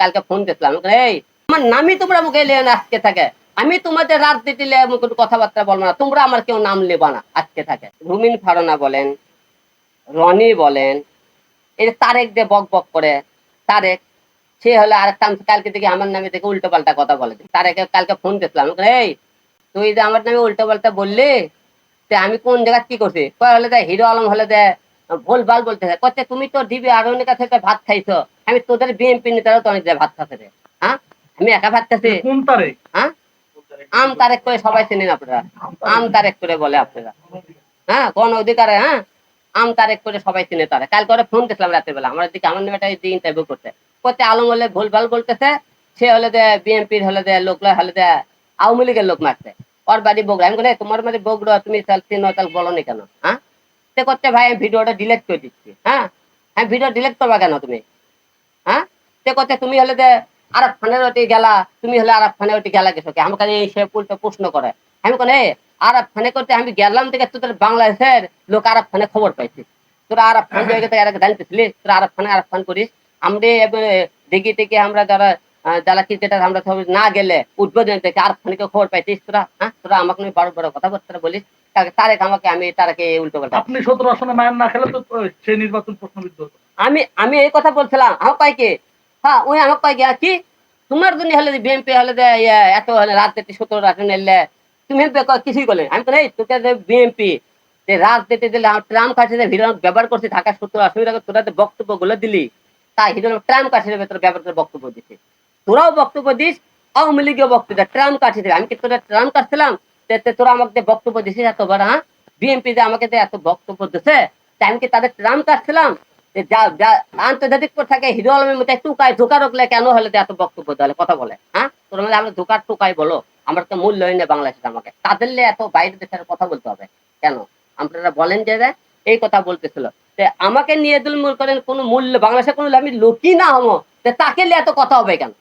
কালকে ফোন দিয়েছিলাম এই আমার নামই তোমরা লেও না, আজকে থাকে। আমি তোমাদের কথাবার্তা বলব না। তোমরা আমার কেউ নাম না, আজকে থাকে। রুমিন ফারনা বলেন, রনি বলেন, এই তারেক দিয়ে বক বক করে, তারেক, সে হলো আর কালকে আমার নামে দেখে উল্টো পাল্টা কথা বলে। তারেকে কালকে ফোন দিয়েছিলাম এই, তুই যে আমার নামে উল্টো পাল্টা বললি, তে আমি কোন জায়গা কি করছি? কয়, হলে দে হিরো আলম হলে দে ভুল ভালো বলতেছে। কচ্ছে, তুমি তো দিবি আর কাছে ভাত খাইছো। আমি তোদের বিএনপি নেতারাও তো অনেক ভাত খাচ্ছে রে। হ্যাঁ? আমি একা ভাত খাচ্ছি। কোন তারে? হ্যাঁ? আম তারেক করে সবাই চেনেন আপনারা। আম তারেক করে বলে আপনারা। হ্যাঁ? কোন অধিকারে হ্যাঁ? আম তারেক করে সবাই চিনে তারে। কাল করে ফোন দিয়েছিলাম রাতের বেলা আমার দিকে আমার মেয়েটা ইন্টারভিউ করতে। করতে আলম হলে ভুল ভালো বলতেছে সে হলে দে বিএনপির হলে দে লোক লয় হলে দে আওয়ামী লীগের লোক মারছে। ওর বাড়ি বগুড়া। আমি বলি, তোমার বাড়ি বগুড়া তুমি তাহলে চিনো তাহলে বলো নি কেন? হ্যাঁ? সে করতে ভাই আমি ভিডিওটা ডিলেট করে দিচ্ছি। হ্যাঁ? হ্যাঁ ভিডিও ডিলেট করবা কেন তুমি? সে করতে তুমি হলে যে আরব খানের ওটি গেলা তুমি হলে আরব খানের ওটি গেলা গেছো আমাকে এই সে উল্টো প্রশ্ন করে। আমি কোন আরব খানে করতে আমি গেলাম থেকে তোদের বাংলাদেশের লোক আরব খানে খবর পাইছি। তোরা আরব খান জায়গা থেকে এর জানতেছিলি তোরা আরব খানে আরব খান করিস। আমরা দেখি থেকে আমরা যারা যারা ক্রিকেটার আমরা সব না গেলে উদ্বোধন থেকে আরব খানিকে খবর পাইছিস তোরা হ্যাঁ? তোরা আমাকে নিয়ে বড় বড় কথাবার্তা বলিস। তারেক আমাকে আমি তারাকে উল্টো পাল্টা আপনি সতেরো আসনে মায়ের না খেলে তো সেই নির্বাচন প্রশ্নবিদ্ধ আমি আমি এই কথা বলছিলাম। আমার কয় কি? হ্যাঁ ওই কয় কি? তোমার হলে হলে ইয়ে, এত হলে সতেরো তুমি কিছুই করলে আমি তো তোকে যে দিলে ট্রাম কাছে ব্যবহার করছি ঢাকা সত্তর অসুবিধা তোরা বক্তব্যগুলো দিলি তা হিরো ট্রাম কাছে ভেতরে ব্যবহার করে বক্তব্য দিচ্ছি তোরাও বক্তব্য দিস আওয়ামী লীগেও বক্তব্য ট্রাম কাছে দিবে। আমি কি তোরা ট্রাম কাটছিলাম? তোরা আমাকে বক্তব্য দিছিস এত বড় হ্যাঁ বিএনপি যে আমাকে এত বক্তব্য দিছে আমি কি তাদের ট্রাম কাটছিলাম? আন্তর্জাতিক পর থাকে, হিরো আলমের মধ্যে টুকাই ধোকা রাখলে কেন হলে এত বক্তব্য দেওয়ালে কথা বলে হ্যাঁ? তোর মানে আমরা ধোকার টুকাই বলো। আমার তো মূল্য নেই বাংলাদেশের আমাকে। তাদের এত বাইরের দেশের কথা বলতে হবে। কেন? আপনারা বলেন যে এই কথা বলতেছিল। আমাকে নিয়ে দিল মূল করেন, কোনো মূল্য বাংলাদেশের কোনো আমি লোকই না হব। তাকে এত কথা হবে কেন?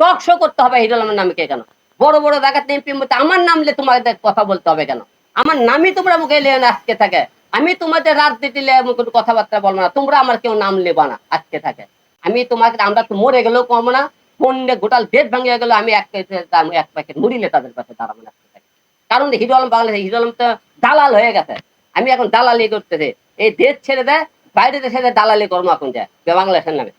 টক শো করতে হবে হিরো আলমের নামে কেন? বড় বড় জায়গাতে মধ্যে আমার নাম নিয়ে তোমাদের কথা বলতে হবে কেন? আমার নামই তোমরা মুখে লিয়ে না আজকে থাকে। আমি তোমাদের রাত দিতে কোনো কথাবার্তা বলব না। তোমরা আমার কেউ নাম লেবা না আজকে থাকে। আমি তোমাকে, আমরা তো মরে গেলেও কমবো না। পণ্যে গোটাল দেশ ভাঙিয়ে গেল আমি এক এক প্যাকেট মুড়িলে তাদের কাছে দাঁড়াবো না। কারণ হিরো আলম, বাংলাদেশ হিরো আলম তো দালাল হয়ে গেছে। আমি এখন দালালি করতেছি। এই দেশ ছেড়ে দেয় বাইরে দেশে দালালি কর্ম এখন যায়, বাংলাদেশের নামে।